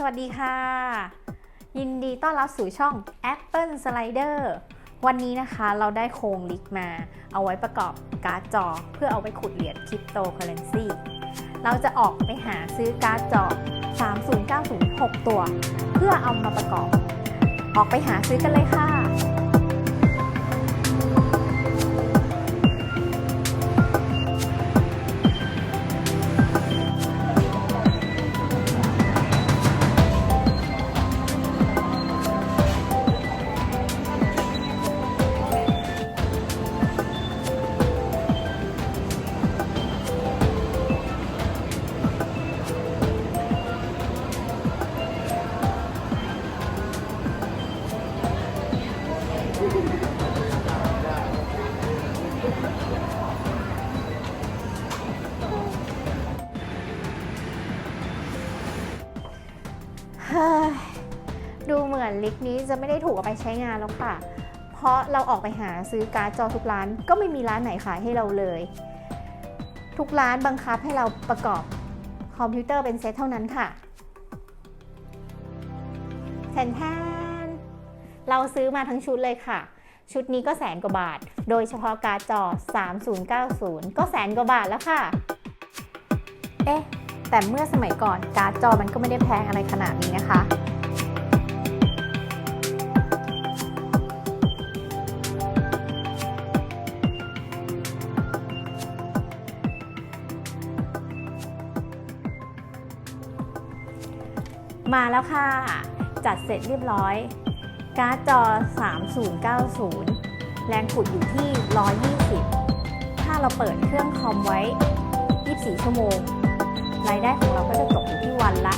สวัสดีค่ะ ยินดีต้อนรับสู่ช่อง Apple Slider วันนี้นะคะเราได้โครงลิกมา เอาไว้ประกอบการ์ดจอ เพื่อเอาไปขุดเหรียญคริปโตเคอเรนซีเราจะออกไปหาซื้อการ์ดจอ 30906 ตัว เพื่อเอามาประกอบ ออกไปหาซื้อกันเลยค่ะ เฮ้ยดูเหมือนลิกนี้จะไม่ได้ถูกเอาไปใช้งานแล้วค่ะ เพราะเราออกไปหาซื้อการ์ดจอทุกร้านก็ไม่มีร้านไหนขายให้เราเลย ทุกร้านบังคับให้เราประกอบคอมพิวเตอร์เป็นเซตเท่านั้นค่ะแทนแทน เราซื้อมาทั้งชุดเลยค่ะ ชุดนี้ก็แสนกว่าบาท โดยเฉพาะการ์ดจอ 3090 ก็แสนกว่าบาทแล้วค่ะ เอ๊ะ แต่เมื่อสมัยก่อนการ์ดจอมันก็ไม่ได้แพงอะไรขนาดนี้นะคะมาแล้วค่ะ จัดเสร็จเรียบร้อย การ์ดจอ 3090 แรงขุดอยู่ที่ 120 ถ้าเราเปิดเครื่องคอมไว้ 24 ชั่วโมง รายได้ของเราก็จะตกอยู่ที่วันละ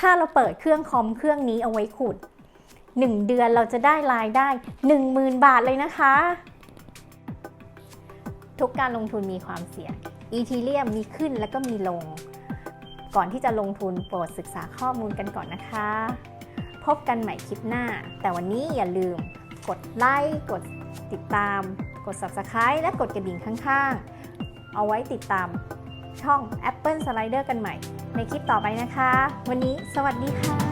ถ้าเราเปิดเครื่องคอมเครื่องนี้เอาไว้ขุด 1 เดือนเราจะได้รายได้ 10,000 บาทเลยนะคะ ทุกการลงทุนมีความเสี่ยงอีทีเรียมมีขึ้นแล้วก็มีลง ก่อนที่จะลงทุนโปรดศึกษาข้อมูลกันก่อนนะคะ พบกันใหม่คลิปหน้า แต่วันนี้อย่าลืม กดไลค์กดติดตาม กด Subscribe และกดกระดิ่งข้างๆ เอาไว้ติดตาม ช่อง Apple Slider กันใหม่ ในคลิปต่อไปนะคะ วันนี้สวัสดีค่ะ